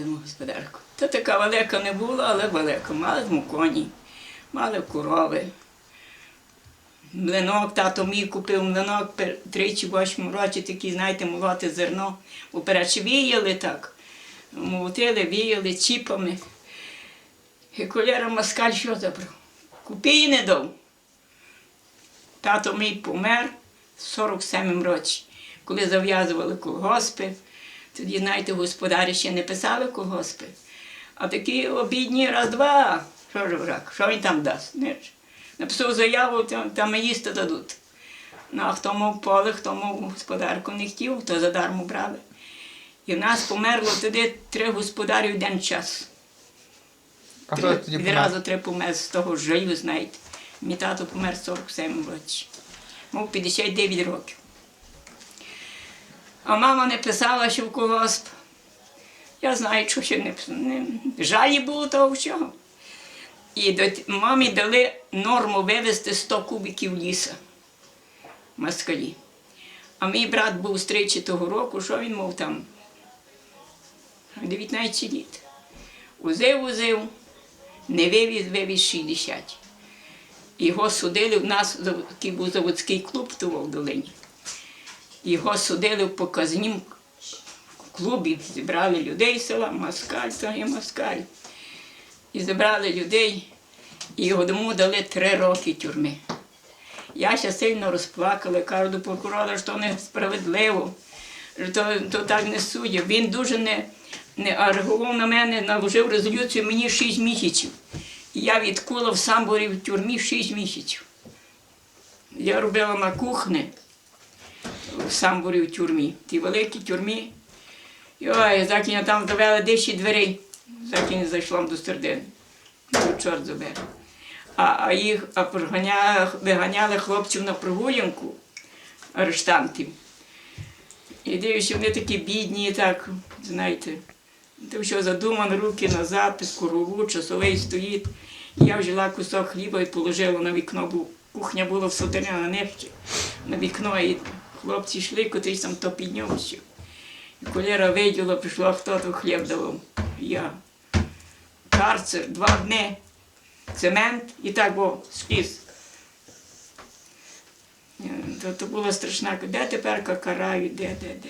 Будемо господарку. Та така велика не була, але велика. Мали ми коні, мали корови. Млинок, тато мій купив млинок тричі восьмому році, такі, знаєте, молоти зерно. Уперед віяли так. Молотили, віяли чіпами. І коляра москаль що забрав? Купій не дав. Тато мій помер в 47 році, коли зав'язували колгоспи. Тоді, знаєте, господарі ще не писали колгоспи. А такі обідні раз-два. Що ж враг? Що він там дасть? Ніч. Написав заяву, там, там і їсти дадуть. Ну, а хто мав поле, хто мав господарку не хотів, то задармо брали. І в нас померло тоді три господарі в день час. А хто Три, тоді помер? відразу три помер з того жию, знаєте. Мій тато помер 47 році. Мав 59 років. А мама не писала, що в колгосп. Я знаю, що ще не, не жалі було того всього. І до, мамі дали норму вивезти 100 кубиків ліса москалі. А мій брат був з 30 року, що він мав там? 19 літ. Узив, узив, не вивіз, вивіз 60. Його судили в нас, такий був заводський клуб в долині. Його судили в показнім клубі, зібрали людей з села, москаль, то є москаль. І зібрали людей, і його дому дали три роки тюрми. Я ще сильно розплакала, кажу до прокурора, що несправедливо, що то, то так не суддя. Він дуже не, не а реагував на мене, наложив резолюцію мені 6 місяців. І я відкула в самборі в тюрмі 6 місяців. Я робила на кухні в самборі в тюрмі, тій великій тюрмі. І ой, заки я там довели 10 дверей, заки не зайшла до середини. Ну, чорт забере. А, а їх а проганяли, виганяли хлопців на прогулянку, арештантів. І дивишся, вони такі бідні, так, знаєте, то що задумано, руки назад, корову, часовий стоїть. Я взяла кусок хліба і положила на вікно, бо кухня була в сотені на нижче, на вікно, і хлопці йшли, котрийсь там то піднявся. І коліра виділа, прийшла, хто то хліб давав. Я. Карцер, два дні цемент і так бо скіз. Е, То, то була страшна. Де тепер карають, де, де, де.